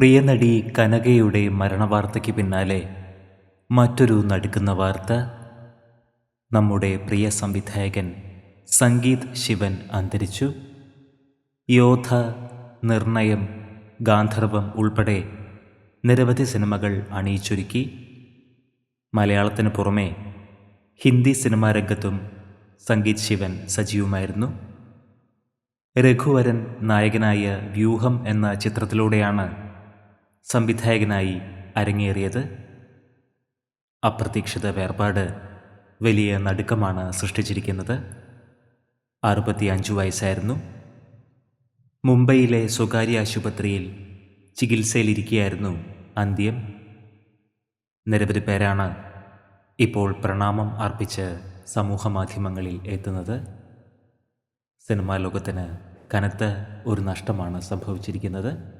പ്രിയനടി കനകയുടെ മരണവാർത്തയ്ക്ക് പിന്നാലെ മറ്റൊരു നടുക്കുന്ന വാർത്ത. നമ്മുടെ പ്രിയ സംവിധായകൻ സംഗീത് ശിവൻ അന്തരിച്ചു. യോധ നിർണയം ഗാന്ധർവം ഉൾപ്പെടെ നിരവധി സിനിമകൾ അണിയിച്ചൊരുക്കി. മലയാളത്തിന് പുറമെ ഹിന്ദി സിനിമാ രംഗത്തും സംഗീത് ശിവൻ സജീവമായിരുന്നു. രഘുവരൻ നായകനായ വ്യൂഹം എന്ന ചിത്രത്തിലൂടെയാണ് സംവിധായകനായി അരങ്ങേറിയത്. അപ്രതീക്ഷിത വേർപാട് വലിയ നടുക്കമാണ് സൃഷ്ടിച്ചിരിക്കുന്നത്. അറുപത്തിയഞ്ചു വയസ്സായിരുന്നു. മുംബൈയിലെ സ്വകാര്യ ആശുപത്രിയിൽ ചികിത്സയിലിരിക്കുകയായിരുന്നു അന്ത്യം. നിരവധി പേരാണ് ഇപ്പോൾ പ്രണാമം അർപ്പിച്ച് സമൂഹമാധ്യമങ്ങളിൽ എത്തുന്നത്. സിനിമാ ലോകത്തിന് കനത്ത ഒരു നഷ്ടമാണ് സംഭവിച്ചിരിക്കുന്നത്.